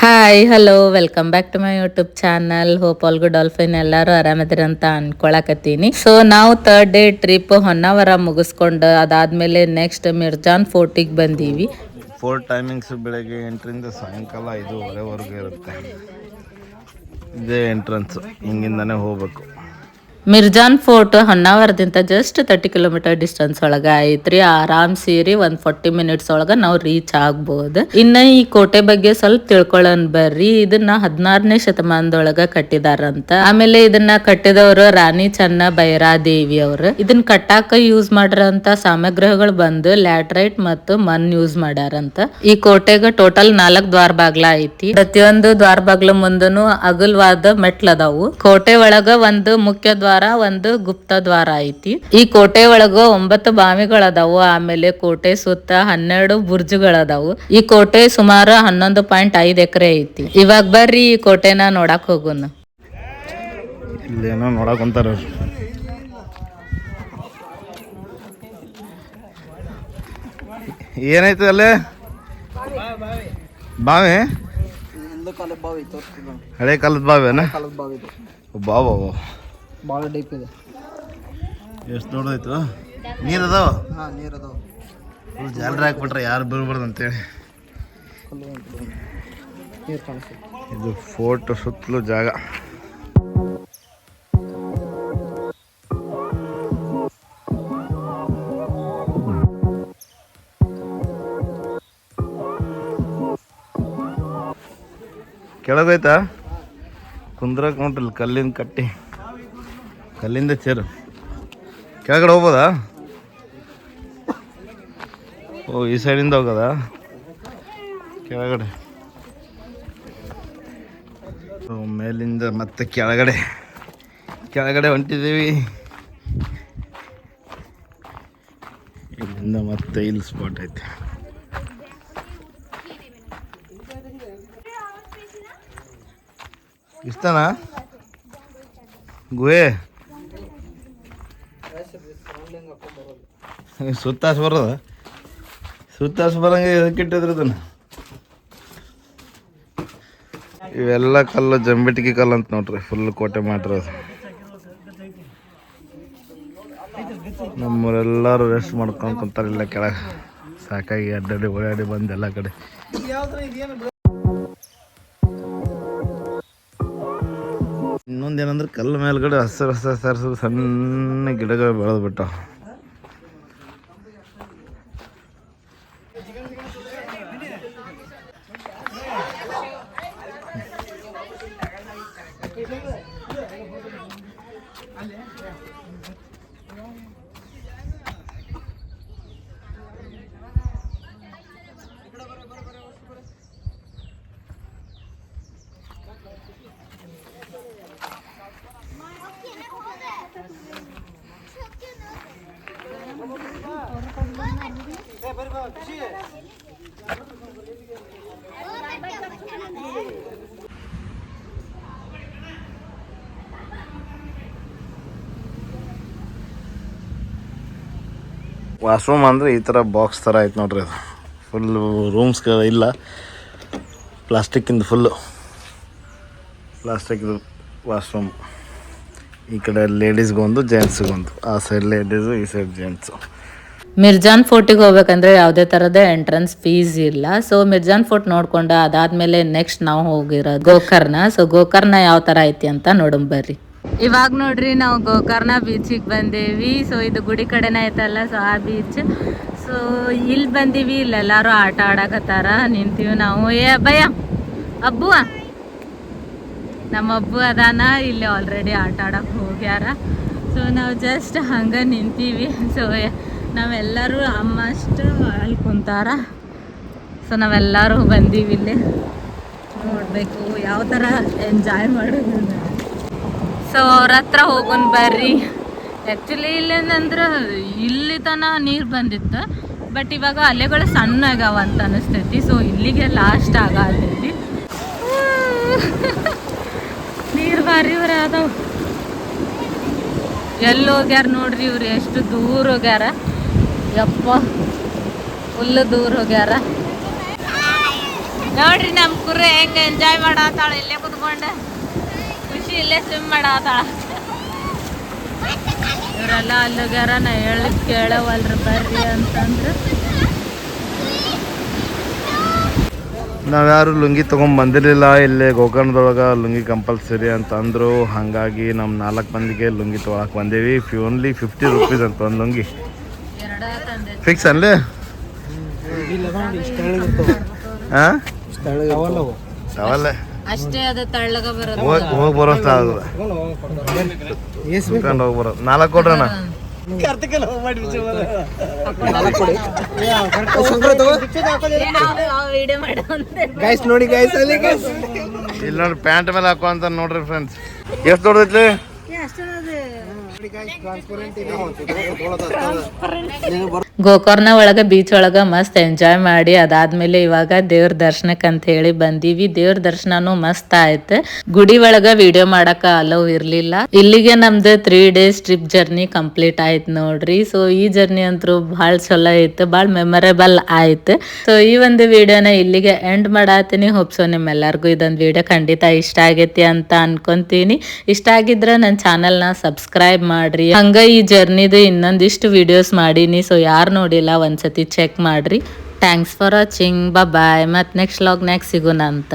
Hi hello welcome back to my YouTube channel hope all good dolphin ಎಲ್ಲರೂ ಆರಾಮದಿರ ಅಂತ ಅನ್ಕೊಳಕತ್ತೀನಿ. ಸೊ ನಾವು ತರ್ಡ್ ಡೇ ಟ್ರಿಪ್ ಹೊನ್ನಾವರ ಮುಗಿಸ್ಕೊಂಡು ಅದಾದ್ಮೇಲೆ ನೆಕ್ಸ್ಟ್ ಮಿರ್ಜಾನ್ ಫೋರ್ಟಿಗೆ ಬಂದೀವಿ. ಫೋರ್ ಟೈಮಿಂಗ್ಸ್ ಬೆಳಗ್ಗೆ ಎಂಟರಿಂದ ಸಾಯಂಕಾಲ ಐದೂವರೆವರೆಗೂ ಇರುತ್ತೆ. ಇದೇ ಎಂಟ್ರೆನ್ಸ್ ಹಿಂಗಿಂದನೇ ಹೋಗ್ಬೇಕು. ಮಿರ್ಜಾನ್ ಫೋರ್ಟ್ ಹೊನ್ನಾವರದಿಂದ ಜಸ್ಟ್ ತರ್ಟಿ ಕಿಲೋಮೀಟರ್ ಡಿಸ್ಟೆನ್ಸ್ ಒಳಗ ಐತ್ರಿ. ಆರಾಮ್ ಸೇರಿ ಒಂದ್ ಫೋರ್ಟಿ ಮಿನಿಟ್ಸ್ ಒಳಗ ನಾವು ರೀಚ್ ಆಗ್ಬಹುದು ಇನ್ನ ಈ ಕೋಟೆ ಬಗ್ಗೆ ಸ್ವಲ್ಪ ತಿಳ್ಕೊಳ್ಳೋಣ ಬರ್ರಿ. ಇದನ್ನ ಹದಿನಾರನೇ ಶತಮಾನದೊಳಗ ಕಟ್ಟಿದಾರಂತ. ಆಮೇಲೆ ಇದನ್ನ ಕಟ್ಟಿದವರು ರಾಣಿ ಚನ್ನ ಬೈರಾದೇವಿ ಅವರು. ಇದನ್ನ ಕಟ್ಟಾಕ ಯೂಸ್ ಮಾಡಿರಂತ ಸಾಮಗ್ರಿಗಳು ಬಂದು ಲ್ಯಾಟ್ರೈಟ್ ಮತ್ತು ಮಣ್ ಯೂಸ್ ಮಾಡ್ಯಾರಂತ. ಈ ಕೋಟೆಗ ಟೋಟಲ್ ನಾಲ್ಕ್ ದ್ವಾರ ಬಾಗ್ಲ ಐತಿ. ಪ್ರತಿಯೊಂದು ದ್ವಾರ ಬಾಗ್ಲ ಮುಂದನು ಅಗಲವಾದ ಮೆಟ್ಲದಾವು ಕೋಟೆ ಒಳಗ ಒಂದು ಮುಖ್ಯ ದ್ವಾರ ಒಂದು ಗುಪ್ತ ದ್ವಾರ ಐತಿ. ಈ ಕೋಟೆ ಒಳಗ ಒಂಬತ್ತು ಬಾವಿಗಳದಾವು ಆಮೇಲೆ ಕೋಟೆ ಸುತ್ತ ಹನ್ನೆರಡು ಬುರ್ಜುಗಳದಾವು ಈ ಕೋಟೆ ಸುಮಾರು ಹನ್ನೊಂದು ಪಾಯಿಂಟ್ ಐದು ಎಕರೆ ಐತಿ. ಇವಾಗ ಬರ್ರಿ ಈ ಕೋಟೆನ ನೋಡಕ್ ಹೋಗುನು. ಏನಾಯ್ತು ಅಲ್ಲೇ? ಬಾವಿ? ಹಳೆ ಕಾಲದ ಬಾವಿ ಬಾವ. ಭಾಳ ಡೀಪ್ ಇದೆ. ಎಷ್ಟು ದೊಡ್ಡದಾಯ್ತು ನೀರು ಅದಾವ? ಹಾಂ ನೀರು ಅದಾವ. ಫುಲ್ ಜಾಲರಿ ಹಾಕ್ಬಿಟ್ರೆ ಯಾರು ಬೀಳ್ಬಾರ್ದು ಅಂತೇಳಿ. ನೀರು ಕಾಣಿಸ್ತದೆ ಇದು ಫೋಟೋ ಸುತ್ತಲೂ ಜಾಗ. ಕೆಳಗೋಯ್ತಾ ಕುಂದ್ರಕ್ ನೋಡ್ರಿ ಕಲ್ಲಿನ ಕಟ್ಟಿ. ಕಲ್ಲಿಂದ ಚೇರು ಕೆಳಗಡೆ ಹೋಗ್ಬೋದಾ? ಓ, ಈ ಸೈಡಿಂದ ಹೋಗೋದಾ? ಕೆಳಗಡೆ. ಮೇಲಿಂದ ಮತ್ತೆ ಕೆಳಗಡೆ. ಕೆಳಗಡೆ ಹೊಂಟಿದ್ದೀವಿ. ಇಲ್ಲಿಂದ ಮತ್ತೆ ಇಲ್ಲಿ ಸ್ಪಾಟ್ ಐತೆ. ಇಷ್ಟನಾ? ಗುಹೆ? ಸುತ್ತಾಸ ಬರೋದ. ಸುತ್ತಾಸ ಬರಂಗ ಇದಕ್ಕೆ ಇಟ್ಟಿದ್ರು ಇದನ್ನ. ಇವೆಲ್ಲ ಕಲ್ಲು ಜಂಬಿಟಿಗೆ ಕಲ್ಲು ಅಂತ ನೋಡ್ರಿ ಫುಲ್ ಕೋಟೆ ಮಾಡಿರೋದು ನಮ್ಮವರೆಲ್ಲರೂ ರೆಸ್ಟ್ ಮಾಡ್ಕೊಂಡು ಕುಂತಾರೆ ಇಲ್ಲ ಕೆಳಗೆ. ಸಾಕಾಗಿ ಅಡ್ಡಾಡಿ ಓಡಾಡಿ ಬಂದು ಎಲ್ಲ ಕಡೆ. ಇನ್ನೊಂದೇನಂದ್ರೆ ಕಲ್ಲು ಮೇಲ್ಗಡೆ ಹಸಿರು ಹಸಿರು ಹಸಿರು ಸಣ್ಣ ಗಿಡಗಳು ಬೆಳೆದು ಬಿಟ್ಟಾವ ವಾಶ್ರೂಮ್ ಅಂದರೆ ಈ ಥರ ಬಾಕ್ಸ್ ಥರ ಐತೆ ನೋಡ್ರಿ ಅದು. ಫುಲ್ಲು ರೂಮ್ಸ್ ಇಲ್ಲ. ಪ್ಲಾಸ್ಟಿಕ್ಕಿಂದು ಫುಲ್ಲು ಪ್ಲಾಸ್ಟಿಕ್ದು ವಾಶ್ರೂಮ್. ಈ ಕಡೆ ಲೇಡೀಸ್ಗೊಂದು ಜೆಂಟ್ಸ್ಗೊಂದು ಆ ಸೈಡ್ ಲೇಡೀಸು ಈ ಸೈಡ್ ಜೆಂಟ್ಸು ಮಿರ್ಜಾನ್ ಫೋರ್ಟಿಗೆ ಹೋಗ್ಬೇಕಂದ್ರೆ ಯಾವುದೇ ಥರದ ಎಂಟ್ರೆನ್ಸ್ ಫೀಸ್ ಇಲ್ಲ. ಸೊ ಮಿರ್ಜಾನ್ ಫೋರ್ಟ್ ನೋಡ್ಕೊಂಡು, ಅದಾದ್ಮೇಲೆ ನೆಕ್ಸ್ಟ್ ನಾವು ಹೋಗಿರೋದು ಗೋಕರ್ಣ. ಸೊ ಗೋಕರ್ಣ ಯಾವ ಥರ ಐತಿ ಅಂತ ನೋಡೋಣ ಬರ್ರಿ. ಇವಾಗ ನೋಡ್ರಿ ನಾವು ಗೋಕರ್ಣ ಬೀಚಿಗೆ ಬಂದೇವಿ. ಸೊ ಇದು ಗುಡಿ ಕಡೆನೇ ಐತಲ್ಲ ಸೊ ಆ ಬೀಚ್ ಸೊ ಇಲ್ಲಿ ಬಂದೀವಿ ಇಲ್ಲೆಲ್ಲಾರು ಆಟ ಆಡಕತ್ತಾರ. ನಿಂತೀವಿ ನಾವು. ಏ ಭಯ ಅಬ್ಬು ನಮ್ಮ ಅಬ್ಬು ಅದಾನ, ಇಲ್ಲಿ ಆಲ್ರೆಡಿ ಆಟ ಆಡಕ್ಕೆ ಹೋಗ್ಯಾರ. ಸೊ ನಾವು ಜಸ್ಟ್ ಹಂಗೆ ನಿಂತೀವಿ. ಸೊ ನಾವೆಲ್ಲರೂ ಅಮ್ಮ ಅಷ್ಟು ಅಲ್ಲಿ ಕುಂತಾರ. ಸೊ ನಾವೆಲ್ಲರೂ ಬಂದೀವಿ ಇಲ್ಲಿ. ನೋಡಬೇಕು ಯಾವ ಥರ ಎಂಜಾಯ್ ಮಾಡೋದು. ಸೊ ಅವ್ರ ಹತ್ರ ಹೋಗೋಣ ಬರ್ರಿ. ಆ್ಯಕ್ಚುಲಿ ಇಲ್ಲೇನಂದ್ರೆ ಇಲ್ಲಿ ತನ ನೀರು ಬಂದಿತ್ತು. ಬಟ್ ಇವಾಗ ಅಲೆಗಳು ಸಣ್ಣ ಆಗ್ಯಾವ ಅಂತ ಅನಿಸ್ತೈತಿ. ಸೊ ಇಲ್ಲಿಗೆ ಲಾಸ್ಟ್ ಆಗತೈತಿ. ನೀರು ಭಾರಿ ಇವ್ರ ಅದಾವ. ಎಲ್ಲಿ ಹೋಗ್ಯಾರ ನೋಡ್ರಿ ಇವ್ರು? ಎಷ್ಟು ದೂರ ಹೋಗ್ಯಾರ. ಯಪ್ಪ ಫುಲ್ ದೂರ ಹೋಗ್ಯಾರ. ನೋಡ್ರಿ ನಮ್ ಕುರ್ರೆ ಹೆಂಗ ಎಂಜಾಯ್ ಮಾಡತ್ತಾಳ ಇಲ್ಲೇ ಕುತ್ಕೊಂಡ. ಖುಷಿ ಇಲ್ಲೇ ಸ್ವಿಮ್ ಮಾಡತ್ತಾಳ ಇವರೆಲ್ಲ ಅಲ್ಲೋಗ್ಯಾರ ನಾ ಹೇಳಿದ್ ಕೇಳವಲ್ರಿ, ಬರ್ರಿ ಅಂತಂದ್ರೆ. ನಾವ್ಯಾರು ಲುಂಗಿ ತಗೊಂಡ್ ಬಂದಿರಲಿಲ್ಲ, ಇಲ್ಲಿ ಗೋಕರ್ಣದೊಳಗೆ ಲುಂಗಿ ಕಂಪಲ್ಸರಿ ಅಂತ ಅಂದರು ಹಾಗಾಗಿ ನಮ್ಮ ನಾಲ್ಕು ಮಂದಿಗೆ ಲುಂಗಿ ತೊಗೊಳಕ್ಕೆ ಬಂದೇವಿ. ಓನ್ಲಿ ಫಿಫ್ಟಿ ರುಪೀಸ್ ಅಂತ ಒಂದು ಲುಂಗಿ. ಫಿಕ್ಸ್ ಅಷ್ಟೇ ಅದು ತಳ್ಳಗ ಬರೋದು. ಹೋಗಿ ಹೋಗಿ ಬರೋಷ್ಟ ಆಗುದ. ಎಷ್ಟು ಸುತ್ಕೊಂಡು ಹೋಗಿ ಬರೋದು. ನಾಲ್ಕು ಕೊಡ್ರಣ ಗೈಸ್ ನೋಡಿ ಗೈಸ್ ಅಲ್ಲಿ ಇಲ್ಲಿ ನೋಡಿ ಪ್ಯಾಂಟ್ ಮೇಲೆ ಹಾಕೋ ಅಂತ ನೋಡ್ರಿ ಫ್ರೆಂಡ್ಸ್ ಎಷ್ಟು ದೊಡ್ಡದೈತ್ಲಿ? ಟ್ರಾನ್ಸ್ಪರೆಂಟ್ ಗೋಕರ್ಣ ಒಳಗ ಬೀಚ್ ಒಳಗ ಮಸ್ತ್ ಎಂಜಾಯ್ ಮಾಡಿ, ಅದಾದ್ಮೇಲೆ ಇವಾಗ ದೇವ್ರ ದರ್ಶನಕ್ಕೆ ಅಂತ ಹೇಳಿ ಬಂದೀವಿ. ದೇವ್ರ ದರ್ಶನನು ಮಸ್ತ್ ಆಯ್ತು. ಗುಡಿ ಒಳಗ ವಿಡಿಯೋ ಮಾಡಕ ಅಲವ್ ಇರ್ಲಿಲ್ಲ. ಇಲ್ಲಿಗೆ ನಮ್ದು three days trip journey complete ಆಯ್ತು ನೋಡ್ರಿ. ಸೊ ಈ ಜರ್ನಿ ಅಂತೂ ಭಾಳ ಚಲೋ ಐತೆ ಭಾಳ ಮೆಮೊರೇಬಲ್ ಆಯ್ತು. ಸೊ ಈ ಒಂದು ವಿಡಿಯೋನ ಇಲ್ಲಿಗೆ ಎಂಡ್ ಮಾಡಾತೀನಿ. ಹೋಪ್ಸೋ ನಿಮ್ಮೆಲ್ಲರಿಗೂ ಇದೊಂದು ವಿಡಿಯೋ ಖಂಡಿತ ಇಷ್ಟ ಆಗೈತಿ ಅಂತ ಅನ್ಕೊಂತೀನಿ. ಇಷ್ಟ ಆಗಿದ್ರೆ ನನ್ನ ಚಾನಲ್ನ ಸಬ್ಸ್ಕ್ರೈಬ್ ಮಾಡ್ರಿ. ಹಂಗ ಈ ಜರ್ನಿದು ಇನ್ನೊಂದಿಷ್ಟು ವಿಡಿಯೋಸ್ ಮಾಡೀನಿ. ಸೊ ನೋಡಿಲ್ಲ ಒಂದ್ಸತಿ ಚೆಕ್ ಮಾಡ್ರಿ. ಥ್ಯಾಂಕ್ಸ್ ಫಾರ್ ವಾಚಿಂಗ್ ಬಾಯ್ ಮತ್ತೆ ನೆಕ್ಸ್ಟ್ ಲಾಗ್ ಸಿಗೋಣ ಅಂತ.